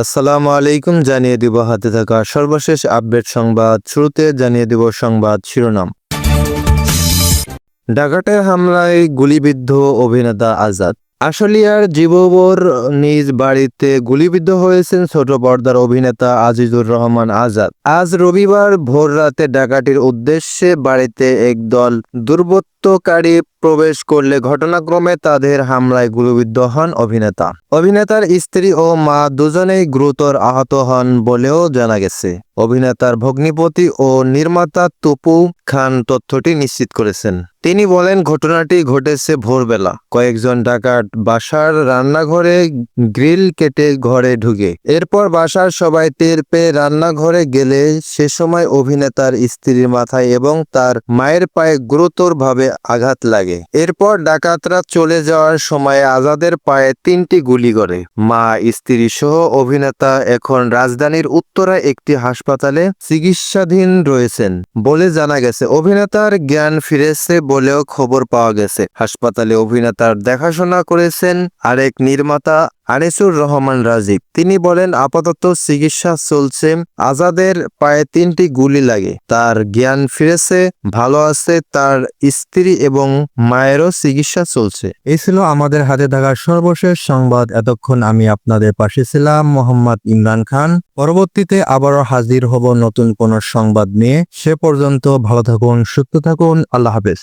আসসালামু আলাইকুম, জানিয়ে দিব হাতে থাকা সর্বশেষ আপডেট সংবাদ। শুরুতে জানিয়ে দিব সংবাদ শিরোনাম। ডাকাতের হামলায় গুলিবিদ্ধ অভিনেতা আজাদ। আশুলিয়ার জীববর নিজ বাড়িতে গুলিবিদ্ধ হয়েছেন ছোট পর্দার অভিনেতা আজিজুর রহমান আজাদ। আজ রবিবার ভোর রাতে ডাকাতির উদ্দেশ্যে বাড়িতে একদল দুর্বৃত্তকারী প্রবেশ করলে ঘটনাক্রমে তাদের হামলায় গুলিবিদ্ধ হন অভিনেতা। অভিনেতার স্ত্রী ও মা দুজনেই গুরুতর আহত হন বলেও জানা গেছে। অভিনেতার ভগ্নিপতি ও নির্মাতা তুপু খান তথ্যটি নিশ্চিত করেছেন। তিনি বলেন, ঘটনাটি ঘটেছে ভোরবেলা। কয়েকজন ডাকাত বাসার রান্নাঘরে গ্রিল কেটে ঘরে ঢুকে। এরপর বাসার সবাই টের পেয়ে রান্নাঘরে গেলে সে সময় অভিনেতার স্ত্রীর মাথায় এবং তার মায়ের পায়ে গুরুতরভাবে আঘাত লাগে। এরপর ডাকাতরা চলে যাওয়ার সময় আজাদের পায়ে তিনটি গুলি করে। মা, স্ত্রী সহ অভিনেতা এখন রাজধানীর উত্তরা একটি হাসপাতালে চিকিৎসাধীন রয়েছেন বলে জানা গেছে। অভিনেতার জ্ঞান ফিরেছে বলেও খবর পাওয়া গেছে। হাসপাতালে অভিনেতার দেখাশোনা করেছেন আরেক নির্মাতা আনিসুর রহমান রাজীব তিনি বলেন, আপাতত চিকিৎসা চলছে, আজাদের পায়ে তিনটি গুলি লাগে। তার জ্ঞান ফিরেছে, ভালো আছে, তার স্ত্রী এবং মায়েরও চিকিৎসা চলছে। এই ছিল আমাদের হাতে থাকা সর্বশেষ সংবাদ। এতক্ষণ আমি আপনাদের পাশে ছিলাম, মোহাম্মদ ইমরান খান। পরবর্তীতে আবারও হাজির হব নতুন কোন সংবাদ নিয়ে। সে পর্যন্ত ভালো থাকুন, সুস্থ থাকুন, আল্লাহ হাফেজ।